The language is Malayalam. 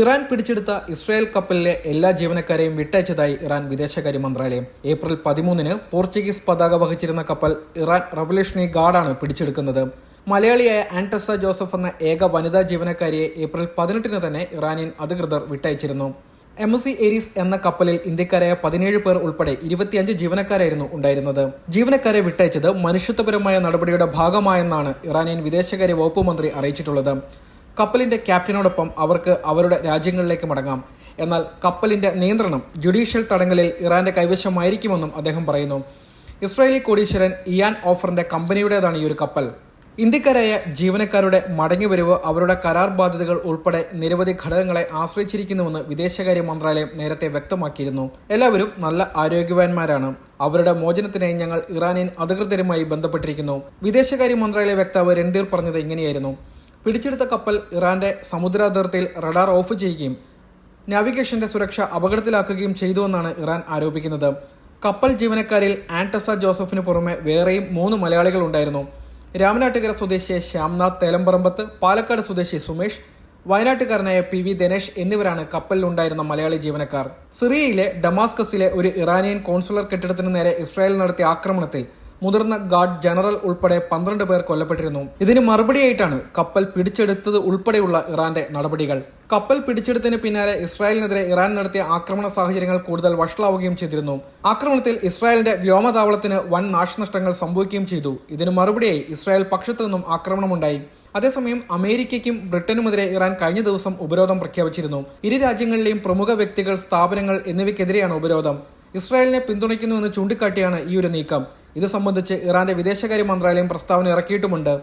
ഇറാൻ പിടിച്ചെടുത്ത ഇസ്രായേൽ കപ്പലിലെ എല്ലാ ജീവനക്കാരെയും വിട്ടയച്ചതായി ഇറാൻ വിദേശകാര്യ മന്ത്രാലയം. ഏപ്രിൽ പതിമൂന്നിന് പോർച്ചുഗീസ് പതാക വഹിച്ചിരുന്ന കപ്പൽ ഇറാൻ റവല്യൂഷണറി ഗാർഡാണ് പിടിച്ചെടുക്കുന്നത്. മലയാളിയായ ആന്റസ ജോസഫ് എന്ന ഏക വനിതാ ജീവനക്കാരിയെ ഏപ്രിൽ പതിനെട്ടിന് തന്നെ ഇറാനിയൻ അധികൃതർ വിട്ടയച്ചിരുന്നു. എം സി എന്ന കപ്പലിൽ ഇന്ത്യക്കാരായ പതിനേഴ് പേർ ഉൾപ്പെടെ ഇരുപത്തിയഞ്ച് ജീവനക്കാരായിരുന്നു ഉണ്ടായിരുന്നത്. ജീവനക്കാരെ വിട്ടയച്ചത് മനുഷ്യത്വപരമായ നടപടിയുടെ ഭാഗമായെന്നാണ് ഇറാനിയൻ വിദേശകാര്യ വകുപ്പ് മന്ത്രി അറിയിച്ചിട്ടുള്ളത്. കപ്പലിന്റെ ക്യാപ്റ്റനോടൊപ്പം അവർക്ക് അവരുടെ രാജ്യങ്ങളിലേക്ക് മടങ്ങാം. എന്നാൽ കപ്പലിന്റെ നിയന്ത്രണം ജുഡീഷ്യൽ തടങ്കലിൽ ഇറാന്റെ കൈവശമായിരിക്കുമെന്നും അദ്ദേഹം പറയുന്നു. ഇസ്രായേലി കോടീശ്വരൻ ഇയാൻ ഓഫറിന്റെ കമ്പനിയുടേതാണ് ഈ ഒരു കപ്പൽ. ഇന്ത്യക്കാരായ ജീവനക്കാരുടെ മടങ്ങിവരവ് അവരുടെ കരാർ ബാധ്യതകൾ ഉൾപ്പെടെ നിരവധി ഘടകങ്ങളെ ആശ്രയിച്ചിരിക്കുന്നുവെന്ന് വിദേശകാര്യ മന്ത്രാലയം നേരത്തെ വ്യക്തമാക്കിയിരുന്നു. എല്ലാവരും നല്ല ആരോഗ്യവാന്മാരാണ്. അവരുടെ മോചനത്തിനായി ഞങ്ങൾ ഇറാനിയൻ അധികൃതരുമായി ബന്ധപ്പെട്ടിരിക്കുന്നു. വിദേശകാര്യ മന്ത്രാലയ വക്താവ് രൺധീർ പറഞ്ഞത് ഇങ്ങനെയായിരുന്നു. പിടിച്ചെടുത്ത കപ്പൽ ഇറാന്റെ സമുദ്ര അതിർത്തിയിൽ റഡാർ ഓഫ് ചെയ്യുകയും നാവിഗേഷന്റെ സുരക്ഷ അപകടത്തിലാക്കുകയും ചെയ്തുവെന്നാണ് ഇറാൻ ആരോപിക്കുന്നത്. കപ്പൽ ജീവനക്കാരിൽ ആന്റസ ജോസഫിന് പുറമെ വേറെയും മൂന്ന് മലയാളികൾ ഉണ്ടായിരുന്നു. രാമനാട്ടുകര സ്വദേശിയെ ശ്യാംനാഥ് തേലമ്പറമ്പത്ത് പാലക്കാട് സ്വദേശി സുമേഷ് വയനാട്ടുകാരനായ പി വി ദിനേശ് എന്നിവരാണ് കപ്പലിലുണ്ടായിരുന്ന മലയാളി ജീവനക്കാർ. സിറിയയിലെ ഡമാസ്കസിലെ ഒരു ഇറാനിയൻ കോൺസുലർ കെട്ടിടത്തിന് നേരെ ഇസ്രായേൽ നടത്തിയ ആക്രമണത്തിൽ മുതിർന്ന ഗാർഡ് ജനറൽ ഉൾപ്പെടെ പന്ത്രണ്ട് പേർ കൊല്ലപ്പെട്ടിരുന്നു. ഇതിന് മറുപടിയായിട്ടാണ് കപ്പൽ പിടിച്ചെടുത്തത് ഉൾപ്പെടെയുള്ള ഇറാന്റെ നടപടികൾ. കപ്പൽ പിടിച്ചെടുത്തതിന് പിന്നാലെ ഇസ്രായേലിനെതിരെ ഇറാൻ നടത്തിയ ആക്രമണ സാഹചര്യങ്ങൾ കൂടുതൽ വഷളാവുകയും ചെയ്തിരുന്നു. ആക്രമണത്തിൽ ഇസ്രായേലിന്റെ വ്യോമതാവളത്തിന് വൻ നാശനഷ്ടങ്ങൾ സംഭവിക്കുകയും ചെയ്തു. ഇതിന് മറുപടിയായി ഇസ്രായേൽ പക്ഷത്തു നിന്നും ആക്രമണമുണ്ടായി. അതേസമയം അമേരിക്കയ്ക്കും ബ്രിട്ടനുമെതിരെ ഇറാൻ കഴിഞ്ഞ ദിവസം ഉപരോധം പ്രഖ്യാപിച്ചിരുന്നു. ഇരു രാജ്യങ്ങളിലെയും പ്രമുഖ വ്യക്തികൾ സ്ഥാപനങ്ങൾ എന്നിവയ്ക്കെതിരെയാണ് ഉപരോധം. ഇസ്രായേലിനെ പിന്തുണയ്ക്കുന്നുവെന്ന് ചൂണ്ടിക്കാട്ടിയാണ് ഈ ഒരു നീക്കം. ഇത് സംബന്ധിച്ച് ഇറാന്റെ വിദേശകാര്യ മന്ത്രാലയം പ്രസ്താവന ഇറക്കിയിട്ടുമുണ്ട്.